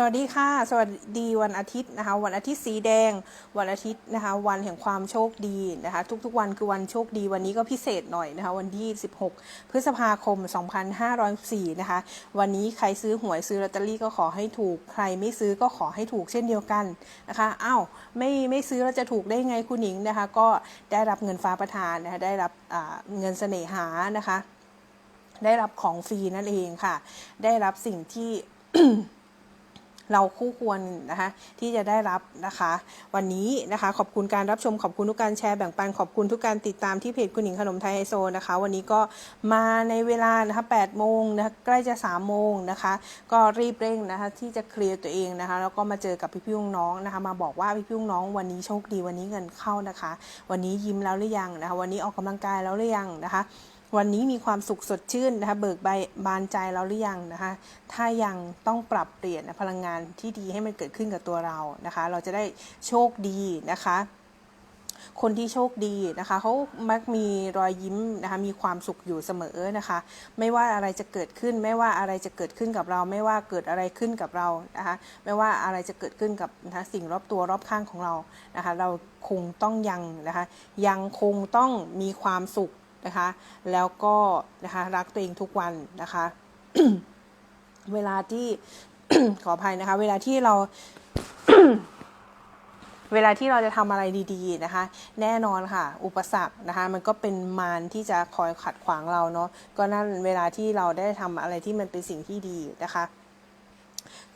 สวัสดีค่ะ สวัสดีวันอาทิตย์นะคะ วันอาทิตย์สีแดง วันอาทิตย์นะคะ วันแห่งความโชคดีนะคะ ทุกๆวันคือวันโชคดี วันนี้ก็พิเศษหน่อยนะคะ วันที่ 16 พฤษภาคม 2504นะคะ วันนี้ใครซื้อหวยซื้อลอตเตอรี่ก็ขอให้ถูก ใครไม่ซื้อก็ขอให้ถูกเช่นเดียวกันนะคะอ้าวไม่ไม่ซื้อแล้วจะถูกได้ไงคุณหญิงนะคะ ก็ได้รับเงินฟ้าประทานนะคะ ได้รับเงินเสน่หานะคะ ได้รับของฟรีนั่นเองค่ะ ได้รับสิ่งที่ เราคู่ควรนะคะที่จะได้รับนะคะ วันนี้นะคะขอบคุณการรับชมขอบคุณทุกการแชร์แบ่งปันขอบคุณทุกการติดตามที่เพจคุณหญิงขนมไทยไฮโซนะคะ วันนี้ก็มาในเวลานะคะ8โมงนะคะใกล้จะ3โมงนะคะ ก็รีบเร่งนะคะที่จะเคลียร์ตัวเองนะคะ แล้วก็มาเจอกับพี่พี่น้องนะคะ มาบอกว่าพี่พี่น้องวันนี้โชคดีวันนี้เงินเข้านะคะ วันนี้ยิ้มแล้วหรือยังนะคะ วันนี้ออกกำลังกายแล้วหรือยังนะคะ วันนี้มีความสุขสดชื่นนะคะ เบิกใบบานใจเราหรือยังนะคะ ถ้ายังต้องปรับเปลี่ยนพลังงานที่ดีให้มันเกิดขึ้นกับตัวเรานะคะ เราจะได้โชคดีนะคะคนที่โชคดีนะคะเขามักมีรอยยิ้มนะคะมีความสุขอยู่เสมอนะคะ ไม่ว่าอะไรจะเกิดขึ้น ไม่ว่าอะไรจะเกิดขึ้นกับเรา ไม่ว่าเกิดอะไรขึ้นกับเรานะคะไม่ว่าอะไรจะเกิดขึ้นกับนะคะสิ่งรอบตัวรอบข้างของเรานะคะเราคงต้องยังนะคะยังคงต้องมีความสุข นะคะ แล้วก็นะคะรักตัวเองทุกวันนะคะ เวลาที่ขออภัยนะคะ เวลาที่เราเวลาที่เราจะทำอะไรดีๆนะคะ แน่นอนค่ะ อุปสรรคนะคะ มันก็เป็นมารที่จะคอยขัดขวางเราเนาะก็นั่นเวลาที่เราได้ทำอะไรที่มันเป็นสิ่งที่ดีนะคะ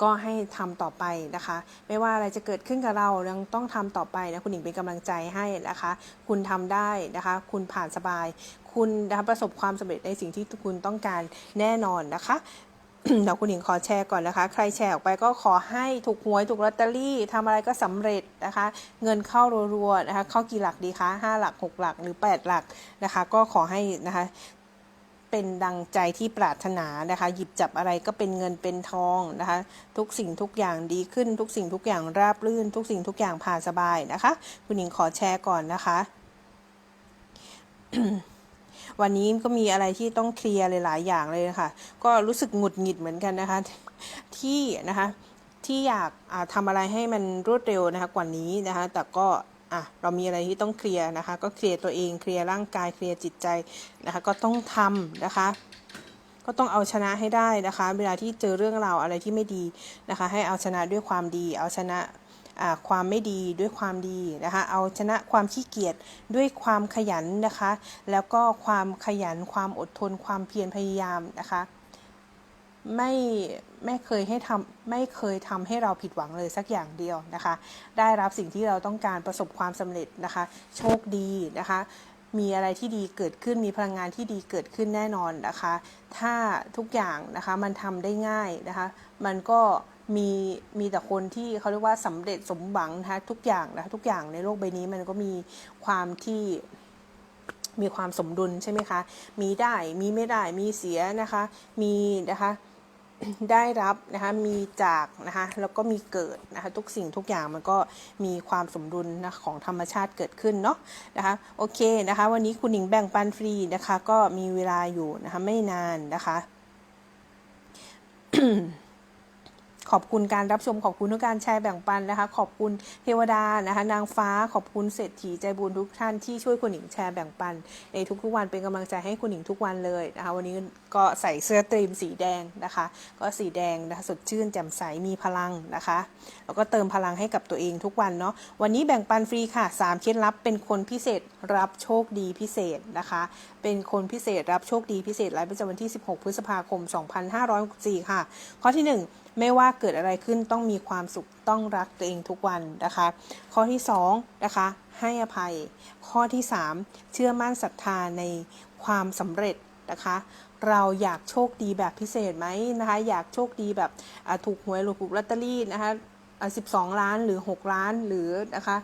ก็ให้ทำต่อไปนะคะ ไม่ว่าอะไรจะเกิดขึ้นกับเรายังต้องทำต่อไปนะคุณหญิงเป็นกำลังใจให้นะคะ คุณทำได้นะคะ คุณผ่านสบาย คุณนะคะประสบความสำเร็จในสิ่งที่คุณต้องการแน่นอนนะคะเดี๋ยวคุณหญิงขอแชร์ก่อนนะคะ ใครแชร์ออกไปก็ขอให้ถูกหวยถูกลอตเตอรี่ทำอะไรก็สำเร็จนะคะ เงินเข้ารัวๆนะคะ เข้ากี่หลักดีคะ5หลัก 6 หลักหรือ 8 หลักนะคะ ก็ขอให้นะคะ เป็นดังใจที่ปรารถนานะคะ หยิบจับอะไรก็เป็นเงินเป็นทองนะคะ ทุกสิ่งทุกอย่างดีขึ้น ทุกสิ่งทุกอย่างราบรื่น ทุกสิ่งทุกอย่างผ่านสบายนะคะ คุณหญิงขอแชร์ก่อนนะคะวันนี้ก็มีอะไรที่ต้องเคลียร์หลาย ๆ อย่างเลยนะคะก็รู้สึกหงุดหงิดเหมือนกันนะคะ ที่นะคะที่อยากทำอะไรให้มันรวดเร็วนะคะกว่านี้นะคะ แต่ก็ อะเรามีอะไรที่ต้องเคลียร์นะคะ ก็เคลียร์ตัวเองเคลียร์ร่างกายเคลียร์จิตใจนะคะ ก็ต้องทำนะคะก็ต้องเอาชนะให้ได้นะคะ เวลาที่เจอเรื่องราวอะไรที่ไม่ดีนะคะ ให้เอาชนะด้วยความดี เอาชนะความไม่ดีด้วยความดีนะคะ เอาชนะความขี้เกียจด้วยความขยันนะคะ แล้วก็ความขยันความอดทนความเพียรพยายามนะคะ ไม่ ไม่เคยให้ทำไม่เคยทำให้เราผิดหวังเลยสักอย่างเดียวนะคะ ได้รับสิ่งที่เราต้องการประสบความสำเร็จนะคะ โชคดีนะคะ มีอะไรที่ดีเกิดขึ้นมีพลังงานที่ดีเกิดขึ้นแน่นอนนะคะ ถ้าทุกอย่างนะคะมันทำได้ง่ายนะคะ มันก็มีมีแต่คนที่เขาเรียกว่าสำเร็จสมหวังนะคะทุกอย่างนะคะทุกอย่างในโลกใบนี้มันก็มีความที่มีความสมดุลใช่ไหมคะ มีได้ มีไม่ได้ มีเสียนะคะ มีนะคะ ได้รับนะคะมีจากนะคะแล้วก็มีเกิดนะคะทุกสิ่งทุกอย่างมันก็มีความสมดุลนะของธรรมชาติเกิดขึ้นเนาะนะคะโอเคนะคะวันนี้คุณหญิงแบ่งปันฟรีนะคะก็มีเวลาอยู่นะคะไม่นานนะคะ ขอบคุณการรับชมขอบคุณทุกการแชร์แบ่งปันนะคะ ขอบคุณเทวดานะคะนางฟ้าขอบคุณเศรษฐีใจบุญทุกท่านที่ช่วยคุณหญิงแชร์แบ่งปันในทุกๆวันเป็นกำลังใจให้คุณหญิงทุกวันเลยนะคะวันนี้ก็ใส่เสื้อตรีมสีแดงนะคะ ก็สีแดงนะคะสดชื่นแจ่มใสมีพลังนะคะ แล้วก็เติมพลังให้กับตัวเองทุกวันเนาะวันนี้แบ่งปันฟรีค่ะ3เคล็ดลับเป็นคนพิเศษ รับโชคดีพิเศษนะคะ เป็นคนพิเศษรับโชคดีพิเศษไลฟ์ประจำวันที่ 16 พฤษภาคม 2564 ค่ะ ข้อที่ 1 ไม่ว่าเกิดอะไรขึ้นต้องมีความสุขต้องรักตัวเองทุกวันนะคะ ข้อที่2นะคะให้อภัย ข้อที่ 3 เชื่อมั่นศรัทธาในความสำเร็จนะคะเราอยากโชคดีแบบพิเศษไหมนะคะอยากโชคดีแบบถูกหวยหรือถูกลอตเตอรี่นะคะ12 ล้านหรือ 6 ล้านหรือนะคะ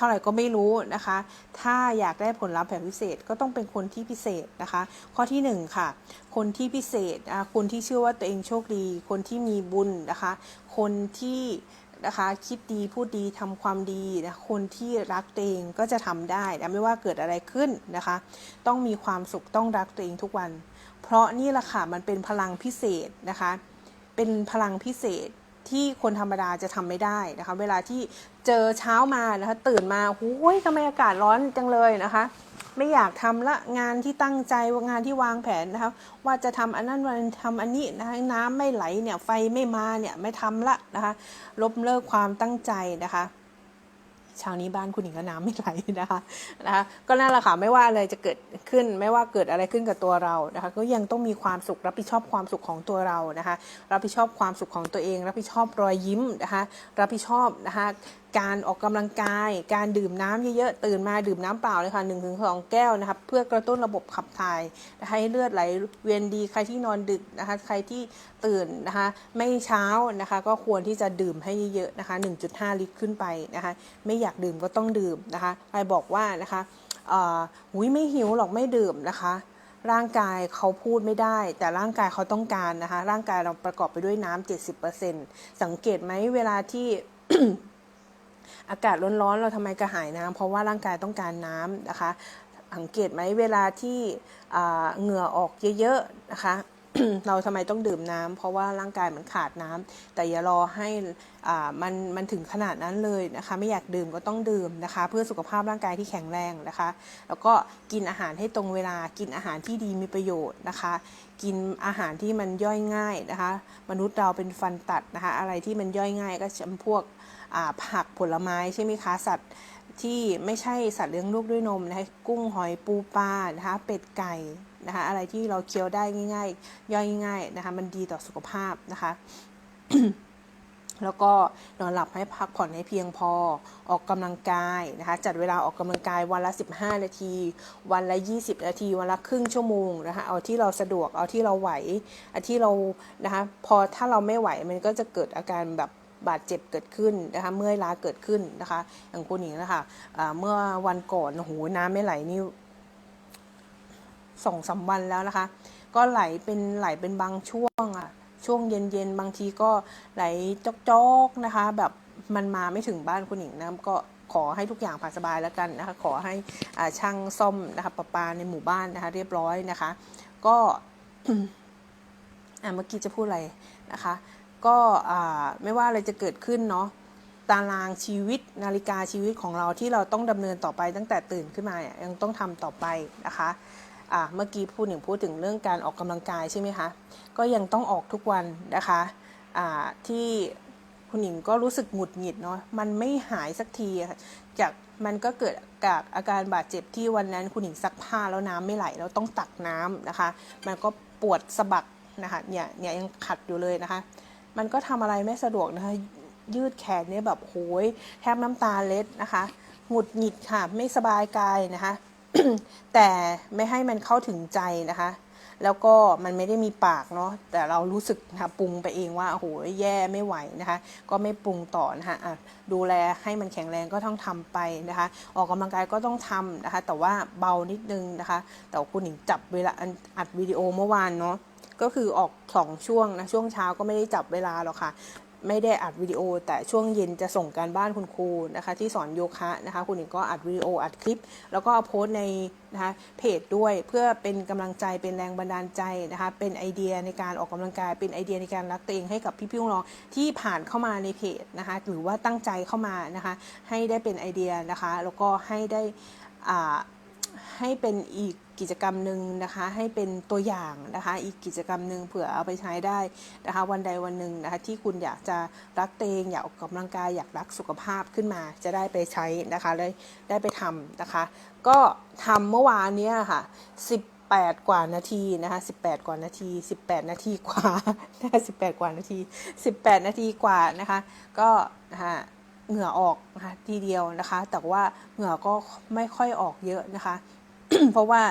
ท่าไหร่ก็ไม่รู้นะคะ ถ้าอยากได้ผลลัพธ์แบบพิเศษก็ต้องเป็นคนที่พิเศษนะคะ ข้อที่ 1 ค่ะ คนที่พิเศษคนที่เชื่อว่าตัวเองโชคดี คนที่มีบุญนะคะ คนที่นะคะคิดดีพูดดีทำความดีนะคนที่รักตัวเองก็จะทำได้นะไม่ว่าเกิดอะไรขึ้นนะคะ ต้องมีความสุขต้องรักตัวเองทุกวัน เพราะนี่แหละค่ะมันเป็นพลังพิเศษนะคะ เป็นพลังพิเศษ ที่คนธรรมดาจะทำไม่ได้นะคะ เวลาที่เจอเช้ามานะคะ ตื่นมาหูยทำไมอากาศร้อนจังเลยนะคะ ไม่อยากทำละงานที่ตั้งใจงานที่วางแผนนะคะ ว่าจะทำอันนั้นวันทำอันนี้นะคะน้ำไม่ไหลเนี่ยไฟไม่มาเนี่ยไม่ทำละนะคะลบเลิกความตั้งใจนะคะ เช้านี้บ้านคุณหญิงก็น้ำไม่ไหลนะคะนะคะก็นั่นแหละค่ะไม่ว่าอะไรจะเกิดขึ้นไม่ว่าเกิดอะไรขึ้นกับตัวเรานะคะก็ยังต้องมีความสุขรับผิดชอบความสุขของตัวเรานะคะรับผิดชอบความสุขของตัวเอง รับผิดชอบรอยยิ้มนะคะรับผิดชอบนะคะการออกกำลังกาย การดื่มน้ำเยอะๆ ตื่นมาดื่มน้ำเปล่าเลยค่ะหนึ่งถึงสองแก้วนะคะเพื่อกระตุ้นระบบขับถ่ายให้เลือดไหลเวียนดี ใครที่นอนดึกนะคะ ใครที่ตื่นนะคะ ไม่เช้านะคะ ก็ควรที่จะดื่มให้เยอะๆนะคะ 1.5 ลิตรขึ้นไปนะคะ ไม่อยากดื่มก็ต้องดื่มนะคะ ใครบอกว่านะคะหุยไม่หิวหรอกไม่ดื่มนะคะ ร่างกายเขาพูดไม่ได้ แต่ร่างกายเขาต้องการนะคะ ร่างกายเราประกอบไปด้วยน้ำ70%สังเกตไหมเวลาที่ อากาศร้อนๆ เราทำไมกระหายน้ำเพราะว่าร่างกายต้องการน้ำนะคะสังเกตไหมเวลาที่เหงื่อออกเยอะๆนะคะเราทำไมต้องดื่มน้ำเพราะว่าร่างกายมันขาดน้ำแต่อย่ารอให้มันมันถึงขนาดนั้นเลยนะคะ ไม่อยากดื่มก็ต้องดื่มนะคะ เพื่อสุขภาพร่างกายที่แข็งแรงนะคะ แล้วก็กินอาหารให้ตรงเวลากินอาหารที่ดีมีประโยชน์นะคะ กินอาหารที่มันย่อยง่ายนะคะ มนุษย์เราเป็นฟันตัดนะคะ อะไรที่มันย่อยง่ายก็จำพวก ผักผลไม้ใช่ไหมคะสัตว์ที่ไม่ใช่สัตว์เลี้ยงลูกด้วยนมนะคะกุ้งหอยปูปลานะคะเป็ดไก่นะคะอะไรที่เราเคี้ยวได้ง่าย ๆ ย่อยง่ายนะคะมันดีต่อสุขภาพนะคะแล้วก็นอนหลับให้พักผ่อนให้เพียงพอออกกำลังกายนะคะ จัดเวลาออกกำลังกายวันละ 15 นาที วันละ 20 นาที วันละครึ่งชั่วโมงนะคะเอาที่เราสะดวกเอาที่เราไหวเอาที่เรานะคะพอถ้าเราไม่ไหวมันก็จะเกิดอาการแบบ บาดเจ็บเกิดขึ้นนะคะเมื่อยล้าเกิดขึ้นนะคะอย่างคุณหญิงนะคะะเมื่อวันก่อนโอ้โหน้ำไม่ไหลนี่สองสาวันแล้วนะคะ ก็ไหลเป็นไหลเป็นบางช่วงอะช่วงเย็นๆ บางทีก็ไหลจอกๆนะคะ แบบมันมาไม่ถึงบ้านคุณหญิงนะก็ขอให้ทุกอย่างผ่านสบายแล้วกันนะคะ ขอให้ช่างซ่อมนะคะประปาในหมู่บ้านนะคะ เรียบร้อยนะคะ ก็เมื่อกี้จะพูดอะไรนะคะ ก็ไม่ว่าอะไรจะเกิดขึ้นเนาะตารางชีวิตนาฬิกาชีวิตของเราที่เราต้องดำเนินต่อไปตั้งแต่ตื่นขึ้นมายยังต้องทำต่อไปนะคะะเมื่อกี้พูดถึงพูดถึงเรื่องการออกกำลังกายใช่ไหมคะก็ยังต้องออกทุกวันนะคะะที่คุณหญิงก็รู้สึกหงุดหงิดเนาะมันไม่หายสักทีจากมันก็เกิดจากอาการบาดเจ็บที่วันนั้นคุณหญิงซักผ้าแล้วน้ำไม่ไหลแล้วต้องตักน้ำนะคะ มันก็ปวดสะบักนะคะเนี่ยเนี่ยยังขัดอยู่เลยนะคะ มันก็ทำอะไรไม่สะดวกนะคะยืดแขนเนี่ยแบบโหยแทบน้ำตาเล็ดนะคะหงุดหงิดค่ะไม่สบายกายนะคะแต่ไม่ให้มันเข้าถึงใจนะคะ แล้วก็มันไม่ได้มีปากเนาะแต่เรารู้สึกนะคะปรุงไปเองว่าโหยแย่ไม่ไหวนะคะ ก็ไม่ปรุงต่อนะคะะดูแลให้มันแข็งแรงก็ต้องทำไปนะคะ ออกกำลังกายก็ต้องทำนะคะ แต่ว่าเบานิดนึงนะคะ แต่คุณหญิงจับเวลาอัดวิดีโอเมื่อวานเนาะ ก็คือออกสองช่วงนะช่วงเช้าก็ไม่ได้จับเวลาหรอกค่ะไม่ได้อัดวิดีโอ แต่ช่วงเย็นจะส่งการบ้านคุณครูนะคะที่สอนโยคะนะคะคุณหญิงก็อัดวิดีโออัดคลิป แล้วก็โพสในนะคะเพจด้วยเพื่อเป็นกำลังใจเป็นแรงบันดาลใจนะคะเป็นไอเดียในการออกกำลังกายเป็นไอเดียในการรักตัวเองให้กับพี่พี่น้องที่ผ่านเข้ามาในเพจนะคะหรือว่าตั้งใจเข้ามานะคะให้ได้เป็นไอเดียนะคะแล้วก็ให้ได้อ่าให้เป็นอีก กิจกรรมหนึ่งนะคะให้เป็นตัวอย่างนะคะอีกกิจกรรมหนึ่งเผื่อเอาไปใช้ได้นะคะวันใดวันหนึ่งนะคะที่คุณอยากจะรักเตงอยากออกกำลังกายอยากรักสุขภาพขึ้นมาจะได้ไปใช้นะคะได้ได้ไปทำนะคะ ก็ทำเมื่อวานนี้ค่ะ18กว่านาทีนะคะ18 กว่านาที 18 นาทีกว่านะคะ18 กว่านาที 18 นาทีกว่านะคะ ก็นะคะเหงื่อออกนะคะทีเดียวนะคะ แต่ว่าเหงื่อก็ไม่ค่อยออกเยอะนะคะ เพราะว่า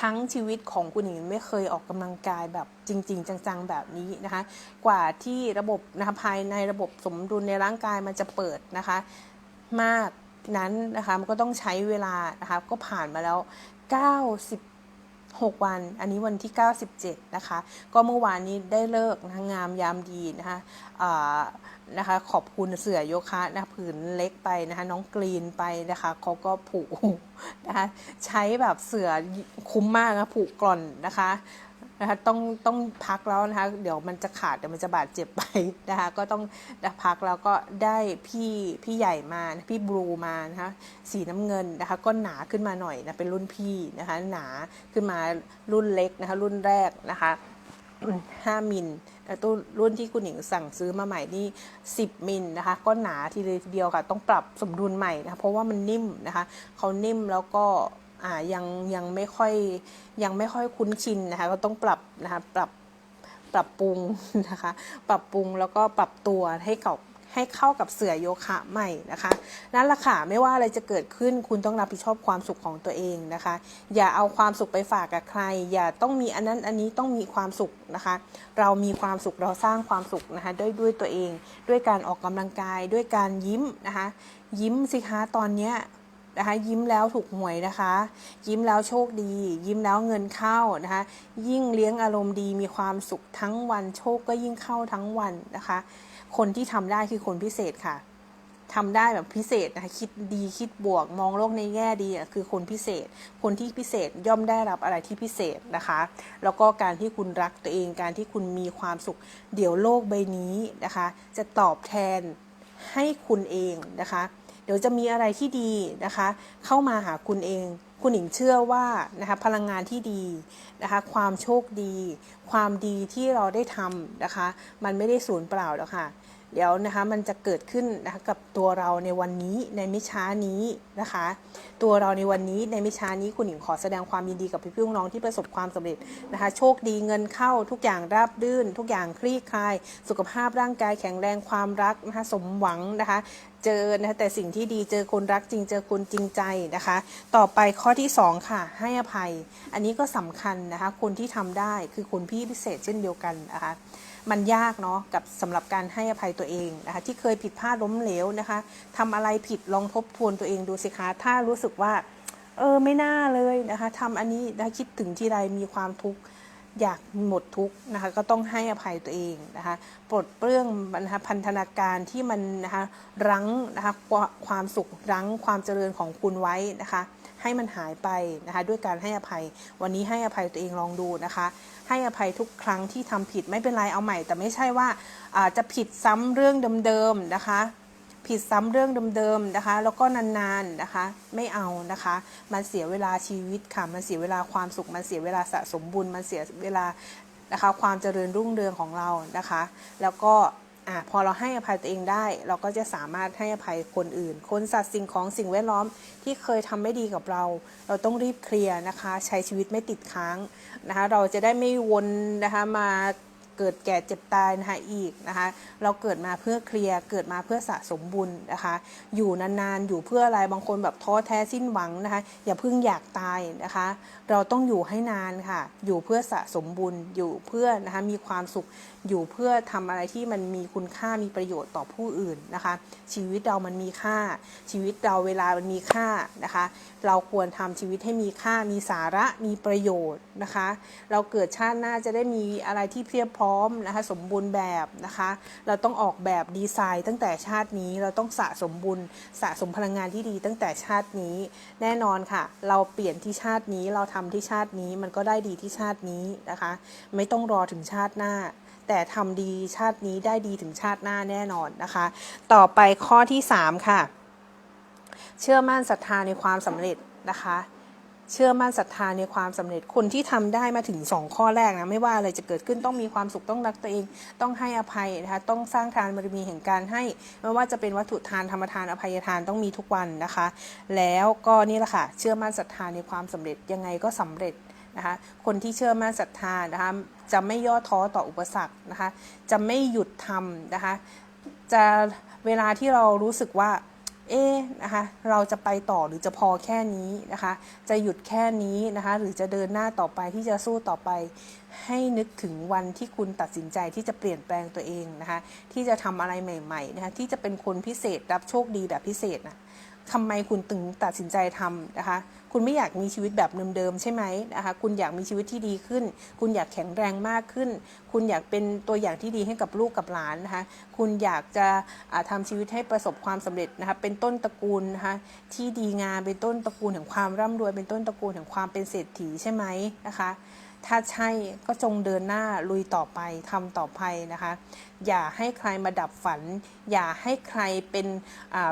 ทั้งชีวิตของคุณหญิงไม่เคยออกกำลังกายแบบจริง ๆ จังๆแบบนี้นะคะ กว่าที่ระบบนะคะภายในระบบสมดุลในร่างกายมันจะเปิดนะคะ มากนั้นนะคะมันก็ต้องใช้เวลานะคะก็ผ่านมาแล้ว96วัน อันนี้วันที่ 97 นะคะ ก็เมื่อวานนี้ได้เลิกนะงามยามดีนะคะ นะคะ ขอบคุณเสือโยคะนะผืนเล็กไปนะคะ น้องกรีนไปนะคะเขาก็ผูกนะคะใช้แบบเสือคุ้มมากนะผูกกล่อนนะคะนะคะต้องต้องพักแล้วนะคะ เดี๋ยวมันจะขาดเดี๋ยวมันจะบาดเจ็บไปนะคะ ก็ต้องพักแล้วก็ได้พี่พี่ใหญ่มาพี่บลูมานะคะสีน้ำเงินนะคะ ก็หนาขึ้นมาหน่อยนะเป็นรุ่นพี่นะคะ หนาขึ้นมารุ่นเล็กนะคะ รุ่นแรกนะคะ5มิล ต่ตู้รุ่นที่คุณหญิงสั่งซื้อมาใหม่นี่ 10 มิลนะคะ ก็หนาทีเดียวค่ะ ต้องปรับสมดุลใหม่นะคะ เพราะว่ามันนิ่มนะคะ เขานิ่มแล้วก็อ่ายังยังไม่ค่อยยังไม่ค่อยคุ้นชินนะคะ ก็ต้องปรับนะคะ ปรับปรับปรุงนะคะ ปรับปรุงแล้วก็ปรับตัวให้กับ ให้เข้ากับเสือโยคะใหม่นะคะนั่นแหละค่ะไม่ว่าอะไรจะเกิดขึ้นคุณต้องรับผิดชอบความสุขของตัวเองนะคะ อย่าเอาความสุขไปฝากกับใคร อย่าต้องมีอันนั้นอันนี้ต้องมีความสุขนะคะ เรามีความสุขเราสร้างความสุขนะคะด้วยด้วยตัวเอง ด้วยการออกกำลังกายด้วยการยิ้มนะคะ ยิ้มสิคะตอนเนี้ยนะคะยิ้มแล้วถูกหวยนะคะ ยิ้มแล้วโชคดี ยิ้มแล้วเงินเข้านะคะ ยิ่งเลี้ยงอารมณ์ดีมีความสุขทั้งวันโชคก็ยิ่งเข้าทั้งวันนะคะ คนที่ทำได้คือคนพิเศษค่ะทำได้แบบพิเศษนะคะคิดดีคิดบวกมองโลกในแง่ดีอะคือคนพิเศษ คนที่พิเศษย่อมได้รับอะไรที่พิเศษนะคะ แล้วก็การที่คุณรักตัวเองการที่คุณมีความสุข เดี๋ยวโลกใบนี้นะคะ จะตอบแทนให้คุณเองนะคะ เดี๋ยวจะมีอะไรที่ดีนะคะ เข้ามาหาคุณเอง คุณหญิงเชื่อว่านะคะพลังงานที่ดีนะคะความโชคดี ความดีที่เราได้ทำนะคะ มันไม่ได้สูญเปล่าหรอกค่ะ เดี๋ยวนะคะมันจะเกิดขึ้นนะคะกับตัวเราในวันนี้ในไม่ช้านี้นะคะ ตัวเราในวันนี้ในไม่ช้านี้คุณหญิงขอแสดงความยินดีกับพี่พี่น้องที่ประสบความสำเร็จนะคะ โชคดีเงินเข้าทุกอย่างราบรื่น ทุกอย่างคลี่คลาย สุขภาพร่างกายแข็งแรงความรักนะคะสมหวังนะคะเจอนะแต่สิ่งที่ดีเจอคนรักจริงเจอคนจริงใจนะคะ ต่อไปข้อที่ 2 ค่ะ ให้อภัย อันนี้ก็สำคัญนะคะ คนที่ทำได้คือคนพี่พิเศษเช่นเดียวกันนะคะ มันยากเนาะกับสำหรับการให้อภัยตัวเองนะคะที่เคยผิดพลาดล้มเหลวนะคะทำอะไรผิดลองทบทวนตัวเองดูสิคะถ้ารู้สึกว่า เออไม่น่าเลยนะคะทำอันนี้นะคิดถึงที่ใดมีความทุกข์อยากหมดทุกข์นะคะก็ต้องให้อภัยตัวเองนะคะปลดเปลื้องนะคะพันธนาการที่มันนะคะรั้งนะคะความสุขรั้งความเจริญของคุณไว้นะคะ ให้มันหายไปนะคะด้วยการให้อภัย วันนี้ให้อภัยตัวเองลองดูนะคะ ให้อภัยทุกครั้งที่ทำผิดไม่เป็นไรเอาใหม่ แต่ไม่ใช่ว่าจะผิดซ้ำเรื่องเดิมๆนะคะ ผิดซ้ำเรื่องเดิมๆนะคะ แล้วก็นานๆนะคะ ไม่เอานะคะ มันเสียเวลาชีวิตค่ะ มันเสียเวลาความสุข มันเสียเวลาสะสมบุญ มันเสียเวลานะคะความเจริญรุ่งเรืองของเรานะคะ แล้วก็ อะพอเราให้อภัยตัวเองได้ เราก็จะสามารถให้อภัยคนอื่น คนสัตว์สิ่งของสิ่งแวดล้อมที่เคยทำไม่ดีกับเรา เราต้องรีบเคลียร์นะคะ ใช้ชีวิตไม่ติดค้างนะคะเราจะได้ไม่วนนะคะมาเกิดแก่เจ็บตายนะคะอีกนะคะ เราเกิดมาเพื่อเคลียร์เกิดมาเพื่อสะสมบุญนะคะ อยู่นานๆอยู่เพื่ออะไรบางคนแบบท้อแท้สิ้นหวังนะคะ อย่าเพิ่งอยากตายนะคะ เราต้องอยู่ให้นานค่ะ อยู่เพื่อสะสมบุญอยู่เพื่อนะคะมีความสุขอยู่เพื่อทำอะไรที่มันมีคุณค่ามีประโยชน์ต่อผู้อื่นนะคะ ชีวิตเรามันมีค่า ชีวิตเราเวลามันมีค่านะคะ เราควรทำชีวิตให้มีค่ามีสาระมีประโยชน์นะคะ เราเกิดชาติหน้าจะได้มีอะไรที่เพียบพร้อมนะคะสมบูรณ์แบบนะคะ เราต้องออกแบบดีไซน์ ตั้งแต่ชาตินี้เราต้องสะสมบุญสะสมพลังงานที่ดีตั้งแต่ชาตินี้ แน่นอนค่ะ เราเปลี่ยนที่ชาตินี้เราทำที่ชาตินี้มันก็ได้ดีที่ชาตินี้นะคะ ไม่ต้องรอถึงชาติหน้า แต่ทำดีชาตินี้ได้ดีถึงชาติหน้าแน่นอนนะคะ ต่อไปข้อที่ 3 ค่ะ เชื่อมั่นศรัทธาในความสำเร็จนะคะเชื่อมั่นศรัทธาในความสำเร็จคนที่ทำได้มาถึง 2 ข้อแรกนะไม่ว่าอะไรจะเกิดขึ้นต้องมีความสุขต้องรักตัวเอง ต้องให้อภัยนะคะต้องสร้างทานบารมีแห่งการให้ไม่ว่าจะเป็นวัตถุทานธรรมทานอภัยทานต้องมีทุกวันนะคะ แล้วก็นี่แหละค่ะเชื่อมั่นศรัทธาในความสำเร็จยังไงก็สำเร็จนะคะคนที่เชื่อมั่นศรัทธานะคะ จะไม่ย่อท้อต่ออุปสรรคนะคะ จะไม่หยุดทำนะคะ จะเวลาที่เรารู้สึกว่า เอ๊นะคะ เราจะไปต่อหรือจะพอแค่นี้นะคะ จะหยุดแค่นี้นะคะ หรือจะเดินหน้าต่อไปที่จะสู้ต่อไป ให้นึกถึงวันที่คุณตัดสินใจที่จะเปลี่ยนแปลงตัวเองนะคะ ที่จะทำอะไรใหม่ๆนะคะ ที่จะเป็นคนพิเศษรับโชคดีแบบพิเศษนะทำไมคุณถึงตัดสินใจทำนะคะ คุณไม่อยากมีชีวิตแบบเดิมๆใช่ไหมนะคะคุณอยากมีชีวิตที่ดีขึ้น คุณอยากแข็งแรงมากขึ้น คุณอยากเป็นตัวอย่างที่ดีให้กับลูกกับหลานนะคะคุณอยากจะะทำชีวิตให้ประสบความสำเร็จนะคะเป็นต้นตระกูลนะคะที่ดีงามเป็นต้นตระกูลแห่งความร่ำรวยเป็นต้นตระกูลแห่งความเป็นเศรษฐีใช่ไหมนะคะ ถ้าใช่ก็จงเดินหน้าลุยต่อไปทำต่อไปนะคะ อย่าให้ใครมาดับฝัน อย่าให้ใครเป็น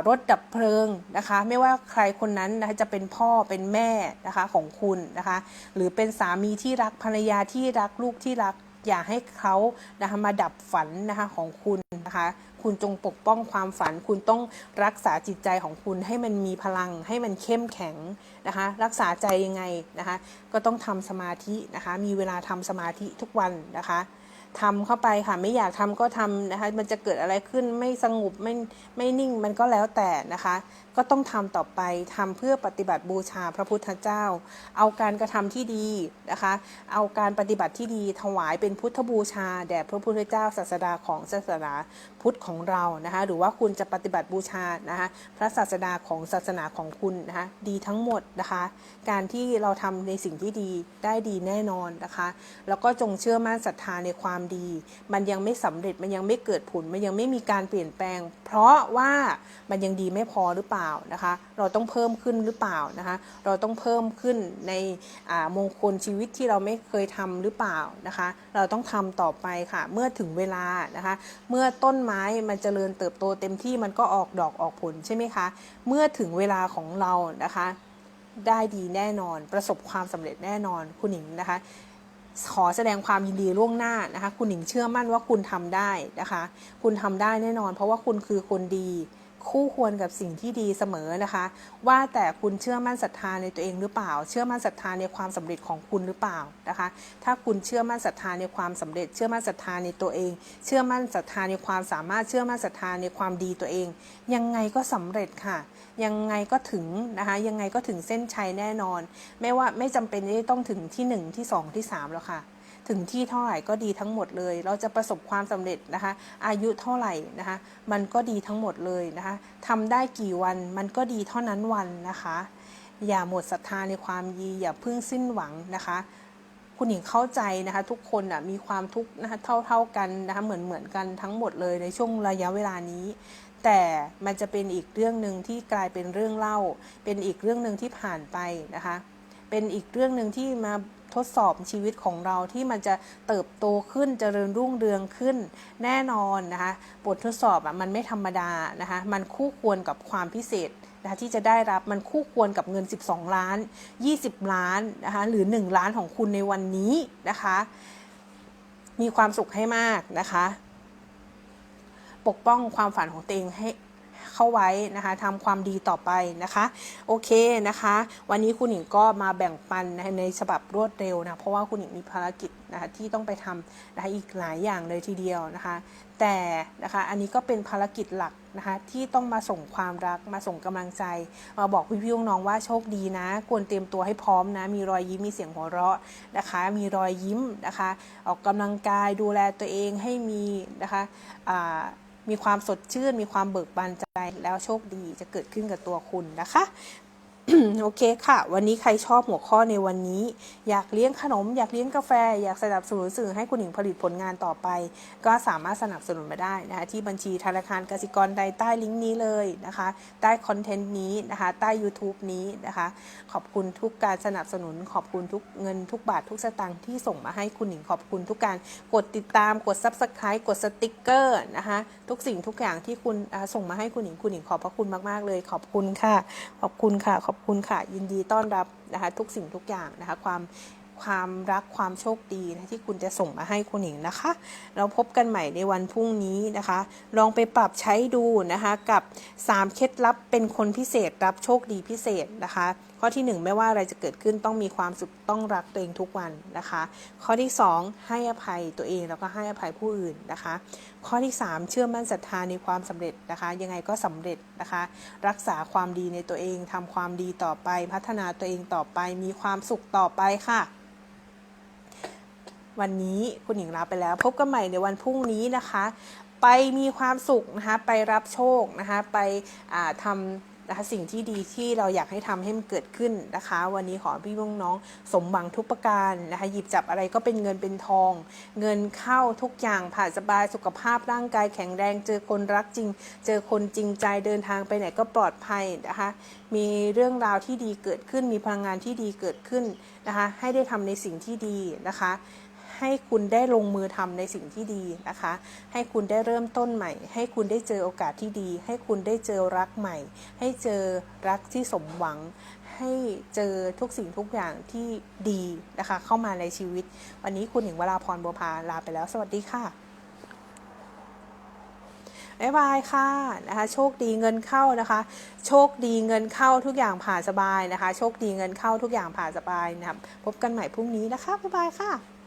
รถดับเพลิงนะคะ ไม่ว่าใครคนนั้นนะคะจะเป็นพ่อเป็นแม่นะคะของคุณนะคะ หรือเป็นสามีที่รักภรรยาที่รักลูกที่รัก อย่าให้เขานะคะมาดับฝันนะคะของคุณนะคะ คุณจงปกป้องความฝัน คุณต้องรักษาจิตใจของคุณให้มันมีพลัง ให้มันเข้มแข็งนะคะ รักษาใจยังไงนะคะ ก็ต้องทำสมาธินะคะ มีเวลาทำสมาธิทุกวันนะคะทำเข้าไปค่ะไม่อยากทำก็ทำนะคะ มันจะเกิดอะไรขึ้นไม่สงบไม่ไม่นิ่งมันก็แล้วแต่นะคะ ก็ต้องทำต่อไปทำเพื่อปฏิบัติบูชาพระพุทธเจ้า เอาการกระทำที่ดีนะคะ เอาการปฏิบัติที่ดีถวายเป็นพุทธบูชาแด่พระพุทธเจ้าศาสดาของศาสนาพุทธของเรานะคะหรือว่าคุณจะปฏิบัติบูชานะคะพระศาสดาของศาสนาของคุณนะคะดีทั้งหมดนะคะ การที่เราทำในสิ่งที่ดีได้ดีแน่นอนนะคะ แล้วก็จงเชื่อมั่นศรัทธาในความดี มันยังไม่สำเร็จมันยังไม่เกิดผลมันยังไม่มีการเปลี่ยนแปลง เพราะว่ามันยังดีไม่พอหรือเปล่านะคะ เราต้องเพิ่มขึ้นหรือเปล่านะคะ เราต้องเพิ่มขึ้นในมงคลชีวิตที่เราไม่เคยทำหรือเปล่านะคะ เราต้องทำต่อไปค่ะ เมื่อถึงเวลานะคะ เมื่อต้นไม้มันเจริญเติบโตเต็มที่มันก็ออกดอกออกผลใช่ไหมคะ เมื่อถึงเวลาของเรานะคะ ได้ดีแน่นอน ประสบความสำเร็จแน่นอนคุณหญิงนะคะ ขอแสดงความยินดีล่วงหน้านะคะ คุณหญิงเชื่อมั่นว่าคุณทำได้นะคะ คุณทำได้แน่นอน เพราะว่าคุณคือคนดี คู่ควรกับสิ่งที่ดีเสมอนะคะ ว่าแต่คุณเชื่อมั่นศรัทธาในตัวเองหรือเปล่า เชื่อมั่นศรัทธาในความสำเร็จของคุณหรือเปล่านะคะ ถ้าคุณเชื่อมั่นศรัทธาในความสำเร็จ เชื่อมั่นศรัทธาในตัวเอง เชื่อมั่นศรัทธาในความสามารถเชื่อมั่นศรัทธาในความดีตัวเอง ยังไงก็สำเร็จค่ะ ยังไงก็ถึงนะคะ ยังไงก็ถึงเส้นชัยแน่นอน ไม่ว่าไม่จำเป็นที่ต้องถึงที่หนึ่งที่สองที่สามแล้วค่ะ ถึงที่เท่าไหร่ก็ดีทั้งหมดเลย เราจะประสบความสำเร็จนะคะ อายุเท่าไหร่นะคะ มันก็ดีทั้งหมดเลยนะคะทำได้กี่วันมันก็ดีเท่านั้นวันนะคะ อย่าหมดศรัทธาในความดีอย่าพิ่งสิ้นหวังนะคะคุณหญิงเข้าใจนะคะทุกคนอะมีความทุกข์นะคะเท่าเท่าๆกันนะคะเหมือนเหมือนกันทั้งหมดเลยในช่วงระยะเวลานี้ แต่มันจะเป็นอีกเรื่องหนึ่งที่กลายเป็นเรื่องเล่า เป็นอีกเรื่องหนึ่งที่ผ่านไปนะคะ เป็นอีกเรื่องหนึ่งที่มา ทดสอบชีวิตของเราที่มันจะเติบโตขึ้นเจริญรุ่งเรืองขึ้น แน่นอนนะคะบททดสอบอะมันไม่ธรรมดานะคะมันคู่ควรกับความพิเศษนะคะที่จะได้รับมันคู่ควรกับเงิน 12 ล้าน 20 ล้านนะคะหรือ 1 ล้านของคุณในวันนี้นะคะ มีความสุขให้มากนะคะ ปกป้องความฝันของตัวเองให้ เข้าไว้นะคะทำความดีต่อไปนะคะโอเคนะคะ วันนี้คุณหญิงก็มาแบ่งปันนในฉบับรวดเร็วนะเพราะว่าคุณหญิงมีภารกิจนะคะที่ต้องไปทำนะคะอีกหลายอย่างเลยทีเดียวนะคะ แต่นะคะอันนี้ก็เป็นภารกิจหลักนะคะที่ต้องมาส่งความรักมาส่งกำลังใจ มาบอกพี่ๆน้องว่าโชคดีนะควรเตรียมตัวให้พร้อมนะ มีรอยยิ้มมีเสียงหัวเราะนะคะ มีรอยยิ้มนะคะ ออกกำลังกายดูแลตัวเองให้มีนะคะมีความสดชื่น มีความเบิกบานใจ แล้วโชคดีจะเกิดขึ้นกับตัวคุณนะคะ โอเคค่ะ วันนี้ใครชอบหัวข้อในวันนี้ อยากเลี้ยงขนม อยากเลี้ยงกาแฟ อยากสนับสนุนสื่อให้คุณหญิงผลิตผลงานต่อไป ก็สามารถสนับสนุนมาได้นะคะที่บัญชีธนาคารกสิกรใดใต้ลิงก์นี้เลยนะคะ ใต้คอนเทนต์นี้นะคะ ใต้ YouTube นี้นะคะ ขอบคุณทุกการสนับสนุน ขอบคุณทุกเงินทุกบาททุกสตางค์ที่ส่งมาให้คุณหญิงขอบคุณทุกการกดติดตามกด Subscribe กดสติกเกอร์นะคะทุกสิ่งทุกอย่างที่คุณส่งมาให้คุณหญิงคุณหญิงขอบพระคุณมากๆเลย ขอบคุณค่ะ ขอบคุณค่ะขอบคุณค่ะ ยินดีต้อนรับนะคะทุกสิ่งทุกอย่างนะคะความความรักความโชคดีนะที่คุณจะส่งมาให้คุณหญิงนะคะ เราพบกันใหม่ในวันพรุ่งนี้นะคะ ลองไปปรับใช้ดูนะคะกับ 3 เคล็ดลับเป็นคนพิเศษรับโชคดีพิเศษนะคะ ข้อที่ 1 ไม่ว่าอะไรจะเกิดขึ้นต้องมีความสุขต้องรักตัวเองทุกวันนะคะ ข้อที่ 2 ให้อภัยตัวเองแล้วก็ให้อภัยผู้อื่นนะคะ ข้อที่ 3 เชื่อมั่นศรัทธาในความสำเร็จนะคะ ยังไงก็สำเร็จนะคะ รักษาความดีในตัวเองทำความดีต่อไป พัฒนาตัวเองต่อไป มีความสุขต่อไปค่ะวันนี้คุณหญิงลาไปแล้ว พบกันใหม่ในวันพรุ่งนี้นะคะ ไปมีความสุขนะคะ ไปรับโชคนะคะ ไปทำ นะคะสิ่งที่ดีที่เราอยากให้ทำให้มันเกิดขึ้นนะคะ วันนี้ขอให้พี่น้องสมหวังทุกประการนะคะหยิบจับอะไรก็เป็นเงินเป็นทอง เงินเข้าทุกอย่างผ่านสบายสุขภาพร่างกายแข็งแรง เจอคนรักจริง เจอคนจริงใจเดินทางไปไหนก็ปลอดภัยนะคะมีเรื่องราวที่ดีเกิดขึ้นมีพลังงานที่ดีเกิดขึ้นนะคะให้ได้ทำในสิ่งที่ดีนะคะ ให้คุณได้ลงมือทำในสิ่งที่ดีนะคะ ให้คุณได้เริ่มต้นใหม่ ให้คุณได้เจอโอกาสที่ดี ให้คุณได้เจอรักใหม่ ให้เจอรักที่สมหวัง ให้เจอทุกสิ่งทุกอย่างที่ดีนะคะ เข้ามาในชีวิต วันนี้คุณหญิงวราพรบัวพาลาไปแล้ว สวัสดีค่ะบ๊ายบายค่ะนะคะโชคดีเงินเข้านะคะ โชคดีเงินเข้าทุกอย่างผ่านสบายนะคะ โชคดีเงินเข้าทุกอย่างผ่านสบายนะครับพบกันใหม่พรุ่งนี้นะคะบ๊ายบายค่ะ